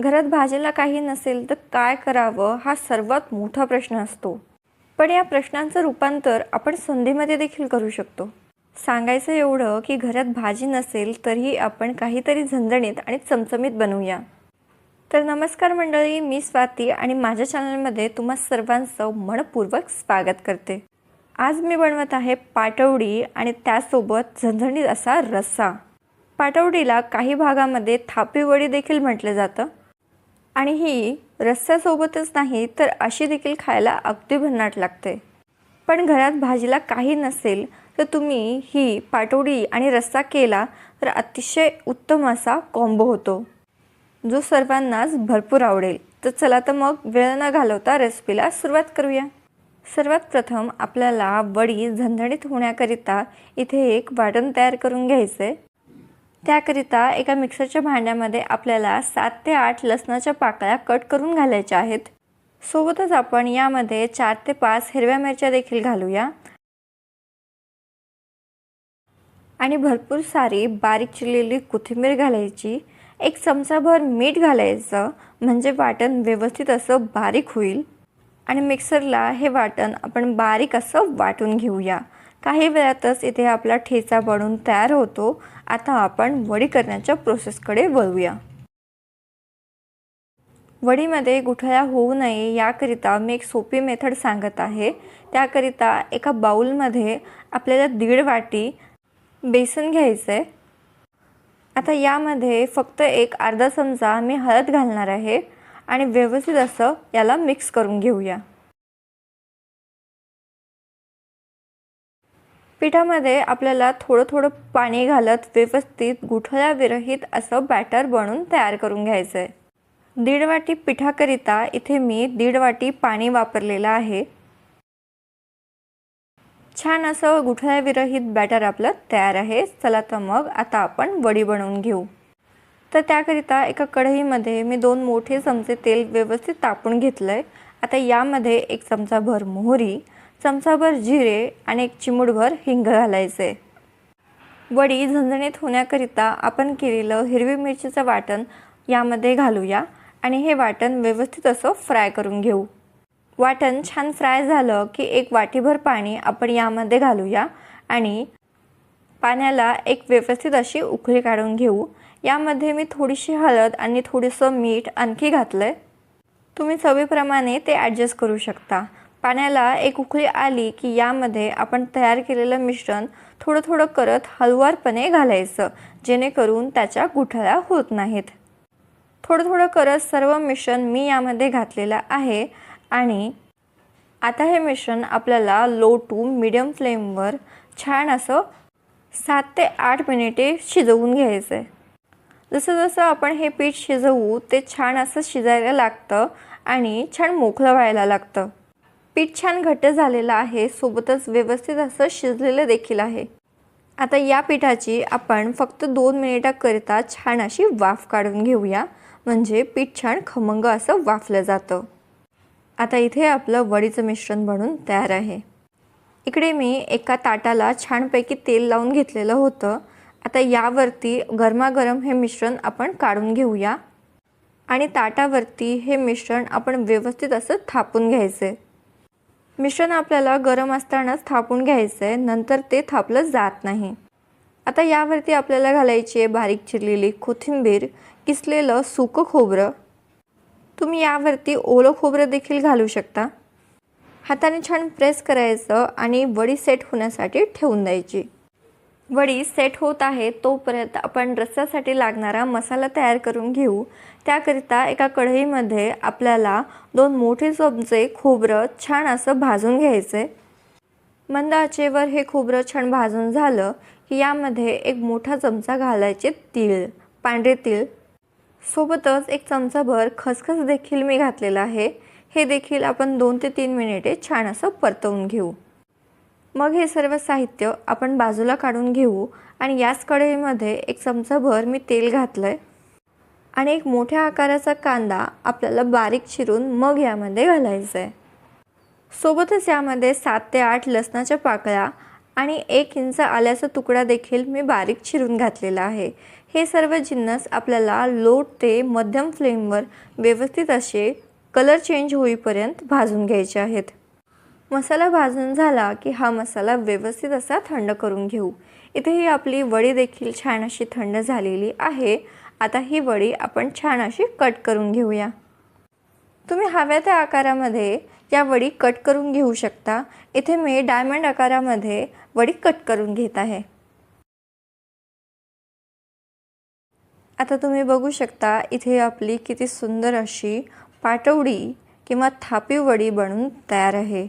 घरात भाजीला काही नसेल तर काय करावं हा सर्वात मोठा प्रश्न असतो. पण या प्रश्नांचं रूपांतर आपण संधीमध्ये देखील करू शकतो. सांगायचं एवढं की घरात भाजी नसेल तरीही आपण काहीतरी झणझणीत आणि चमचमीत बनवूया. तर नमस्कार मंडळी मी स्वाती आणि माझ्या चॅनलमध्ये तुम्हा सर्वांचं मनपूर्वक स्वागत करते. आज मी बनवत आहे पाटवडी आणि त्यासोबत झणझणीत असा रस्सा. पाटवडीला काही भागामध्ये थापीवडी देखील म्हटलं जातं. आणि ही रस्स्यासोबतच नाही तर अशी देखील खायला अगदी भन्नाट लागते. पण घरात भाजीला काही नसेल तर तुम्ही ही पाटोडी आणि रस्सा केला तर अतिशय उत्तम असा कॉम्बो होतो. जो सर्वांनाच भरपूर आवडेल. तर चला तर मग वेळ न घालवता रेसिपीला सुरुवात करूया. सर्वात प्रथम आपल्याला वडी झणझणीत होण्याकरिता इथे एक वाटण तयार करून घ्यायचं. आहे त्याकरिता एका मिक्सरच्या भांड्यामध्ये आपल्याला सात ते आठ लसणाच्या पाकळ्या कट करून घालायच्या आहेत. सोबतच आपण यामध्ये चार ते पाच हिरव्या मिरच्या देखील घालूया. आणि भरपूर सारी बारीक चिरलेली कोथिंबीर घालायची. एक चमचाभर मीठ घालायचं म्हणजे वाटण व्यवस्थित असं बारीक होईल. आणि मिक्सरला हे वाटण आपण बारीक असं वाटून घेऊया. काही वेळातच इथे आपला ठेचा बनून तयार होतो. आता आपण वडी करण्याच्या प्रोसेसकडे वळूया. वडीमध्ये गुठळ्या होऊ नये याकरिता मी एक सोपी मेथड सांगत आहे. त्याकरिता एका बाऊलमध्ये आपल्याला दीड वाटी बेसन घ्यायचं आहे आता यामध्ये फक्त एक अर्धा चमचा मी हळद घालणार आहे आणि व्यवस्थित असं याला मिक्स करून घेऊया. पिठामध्ये आपल्याला थोडं थोडं पाणी घालत व्यवस्थित गुठळ्याविरहित असं बॅटर बनवून तयार करून घ्यायचं आहे दीड वाटी पिठाकरिता इथे मी दीड वाटी पाणी वापरलेलं आहे. छान असं गुठळ्याविरहित बॅटर आपलं तयार आहे. चला तर मग आता आपण वडी बनवून घेऊ. तर त्याकरिता एका कढईमध्ये मी दोन मोठे चमचे तेल व्यवस्थित तापून घेतलं आहे आता यामध्ये एक चमचा भर मोहरी चमचाभर जिरे आणि एक चिमूटभर हिंग घालायचे. वडी झणझणीत होण्याकरिता आपण केलेलं हिरवी मिरचीचं वाटण यामध्ये घालूया आणि हे वाटण व्यवस्थित असं फ्राय करून घेऊ. वाटण छान फ्राय झालं की एक वाटीभर पाणी आपण यामध्ये घालूया आणि पाण्याला एक व्यवस्थित अशी उकळी काढून घेऊ. यामध्ये मी थोडीशी हळद आणि थोडंसं मीठ आणखी घातलं आहे तुम्ही चवीप्रमाणे ते ॲडजस्ट करू शकता. पाण्याला एक उकळी आली की यामध्ये आपण तयार केलेलं मिश्रण थोडं थोडं करत हळुवारपणे घालायचं जेणेकरून त्याच्या गुठळ्या होत नाहीत. थोडं थोडं करत सर्व मिश्रण मी यामध्ये घातलेलं आहे आणि आता हे मिश्रण आपल्याला लो टू मिडियम फ्लेमवर छान असं सात ते आठ मिनिटे शिजवून घ्यायचं आहे जसं जसं आपण हे पीठ शिजवू ते छान असं शिजायला लागतं आणि छान मोकळं व्हायला लागतं. पीठ छान घट्ट झालेलं आहे. सोबतच व्यवस्थित असं शिजलेलं देखील आहे. आता या पिठाची आपण फक्त दोन मिनिटाकरिता छान अशी वाफ काढून घेऊया. म्हणजे पीठ छान खमंग असं वाफलं जातं. आता इथे आपलं वडीचं मिश्रण बनून तयार आहे. इकडे मी एका ताटाला छानपैकी तेल लावून घेतलेलं होतं. आता यावरती गरमागरम हे मिश्रण आपण काढून घेऊया. आणि ताटावरती हे मिश्रण आपण व्यवस्थित असं थापून घ्यायचं. आहे मिश्रण आपल्याला गरम असतानाच थापून घ्यायचं आहे नंतर ते थापलं जात नाही. आता यावरती आपल्याला घालायची आहे बारीक चिरलेली कोथिंबीर किसलेलं सुकं खोबरं. तुम्ही यावरती ओलं खोबरं देखील घालू शकता. हाताने छान प्रेस करायचं आणि वडी सेट होण्यासाठी ठेवून द्यायची. वडी सेट होत आहे तोपर्यंत आपण रस्स्यासाठी लागणारा मसाला तयार करून घेऊ. त्याकरिता एका कढईमध्ये आपल्याला दोन मोठे चमचे खोबरं छान असं भाजून घ्यायचे. मंद आचेवर हे खोबरं छान भाजून झालं की यामध्ये एक मोठा चमचा घालायचे तीळ पांढरे तीळ. सोबतच एक चमचाभर खसखस देखील मी घातलेला आहे. हे देखील आपण दोन ते तीन मिनिटे छान असं परतवून घेऊ. मग हे सर्व साहित्य आपण बाजूला काढून घेऊ आणि याच कढईमध्ये एक चमचाभर मी तेल घातलं आहे आणि एक मोठ्या आकाराचा कांदा आपल्याला बारीक चिरून मग यामध्ये घालायचा आहे सोबतच यामध्ये सात ते आठ लसणाच्या पाकळ्या आणि एक इंच आल्याचा तुकडा देखील मी बारीक चिरून घातलेला आहे. हे सर्व जिन्नस आपल्याला लो ते मध्यम फ्लेमवर व्यवस्थित असे कलर चेंज होईपर्यंत भाजून घ्यायचे आहेत. मसाला भाजून झाला की हा मसाला व्यवस्थित असा थंड करून घेऊ. इथे ही आपली वडी देखील छान अशी थंड झालेली आहे. आता ही वडी आपण छान अशी कट करून घेऊया. तुम्ही हव्या त्या आकारामध्ये या वडी कट करून घेऊ शकता. इथे मी डायमंड आकारामध्ये वडी कट करून घेत आहे. आता तुम्ही बघू शकता इथे आपली किती सुंदर अशी पाटवडी किंवा थापी वडी बनून तयार आहे.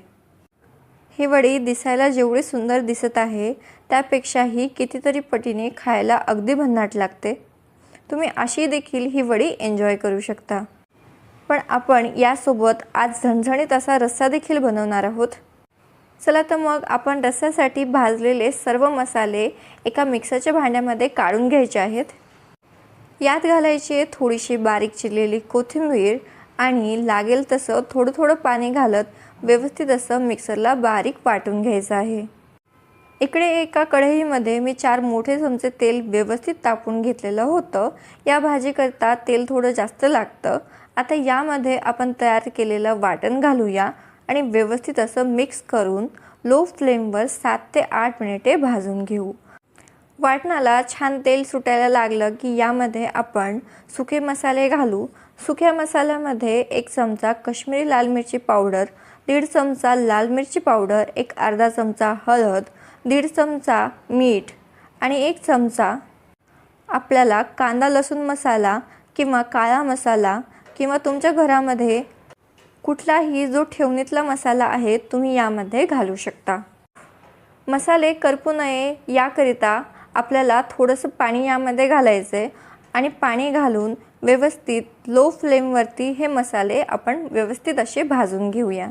ही वडी दिसायला जेवढी सुंदर दिसत आहे त्यापेक्षाही कितीतरी पटीने खायला अगदी भन्नाट लागते. तुम्ही अशी देखील ही वडी एन्जॉय करू शकता. पण आपण यासोबत आज झणझणीत असा रस्सा देखील बनवणार आहोत. चला तर मग आपण रस्स्यासाठी भाजलेले सर्व मसाले एका मिक्सरच्या भांड्यामध्ये काढून घ्यायचे आहेत. यात घालायची थोडीशी बारीक चिरलेली कोथिंबीर आणि लागेल तसं थोडं थोडं पाणी घालत व्यवस्थित असं मिक्सरला बारीक वाटून घ्यायचं आहे. इकडे एका कढईमध्ये मी चार मोठे चमचे तेल व्यवस्थित तापून घेतलेलं होतं. या भाजीकरता तेल थोडं जास्त लागतं. आता यामध्ये आपण तयार केलेलं वाटण घालूया आणि व्यवस्थित असं मिक्स करून लो फ्लेमवर सात ते आठ मिनिटे भाजून घेऊ. वाटणाला छान तेल सुटायला लागलं की यामध्ये आपण सुके मसाले घालू सुक्या मसाल्यामध्ये एक चमचा कश्मीरी लाल मिरची पावडर दीड चमचा लाल मिरची पावडर एक अर्धा चमचा हळद दीड चमचा मीठ आणि एक चमचा आपल्याला कांदा लसूण मसाला किंवा काळा मसाला किंवा तुमच्या घरामध्ये कुठलाही जो ठेवणीतला मसाला आहे तुम्ही यामध्ये घालू शकता. मसाले करपू नये याकरिता आपल्याला थोडंसं पाणी यामध्ये घालायचं आहे आणि पाणी घालून व्यवस्थित लो फ्लेमवरती हे मसाले आपण व्यवस्थित असे भाजून घेऊया.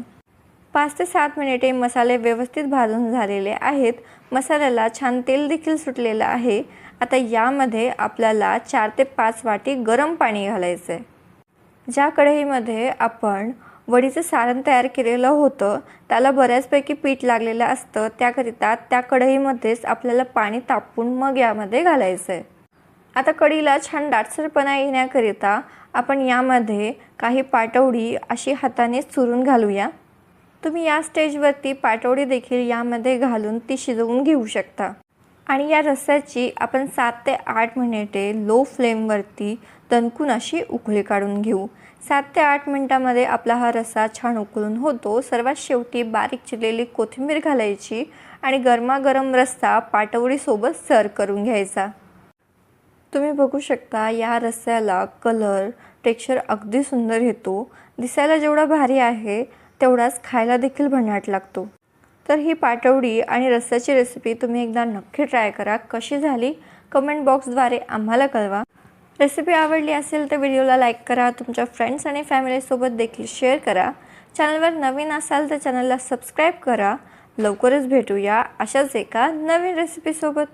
पाच ते सात मिनिटे मसाले व्यवस्थित भाजून झालेले आहेत. मसाल्याला छान तेल देखील सुटलेलं आहे. आता यामध्ये आपल्याला चार ते पाच वाटी गरम पाणी घालायचं आहे ज्या कढईमध्ये आपण वडीचं सारण तयार केलेलं होतं त्याला बऱ्याचपैकी पीठ लागलेलं असतं त्याकरिता त्या कढईमध्येच आपल्याला पाणी तापून मग यामध्ये घालायचं आहे आता कढीला छान दाटसरपणा येण्याकरिता आपण यामध्ये काही पाटवडी अशी हाताने चुरून घालूया. तुम्ही या स्टेजवरती पाटवडी देखील यामध्ये घालून ती शिजवून घेऊ शकता. आणि या रस्स्याची आपण सात ते आठ मिनिटे लो फ्लेमवरती तणकून अशी उकळी काढून घेऊ. सात ते आठ मिनटामध्ये आपला हा रस्सा छान उकळून होतो. सर्वात शेवटी बारीक चिरलेली कोथिंबीर घालायची आणि गरमागरम रस्सा पाटवडीसोबत सर्व करून घ्यायचा. तुम्ही बघू शकता या रस्स्याला कलर टेक्स्चर अगदी सुंदर येतो. दिसायला जेवढा भारी आहे तेवढाच खायला देखील भन्नाट लागतो. तर ही पाटवडी आणि रस्स्याची रेसिपी तुम्ही एकदा नक्की ट्राय करा. कशी झाली? कमेंट बॉक्सद्वारे आम्हाला कळवा. रेसिपी आवडली असेल तर व्हिडिओला लाईक करा. तुमच्या फ्रेंड्स आणि फॅमिलीसोबत देखील शेअर करा. चॅनलवर नवीन असाल तर चॅनलला सबस्क्राईब करा. लवकरच भेटूया अशाच एका नवीन रेसिपीसोबत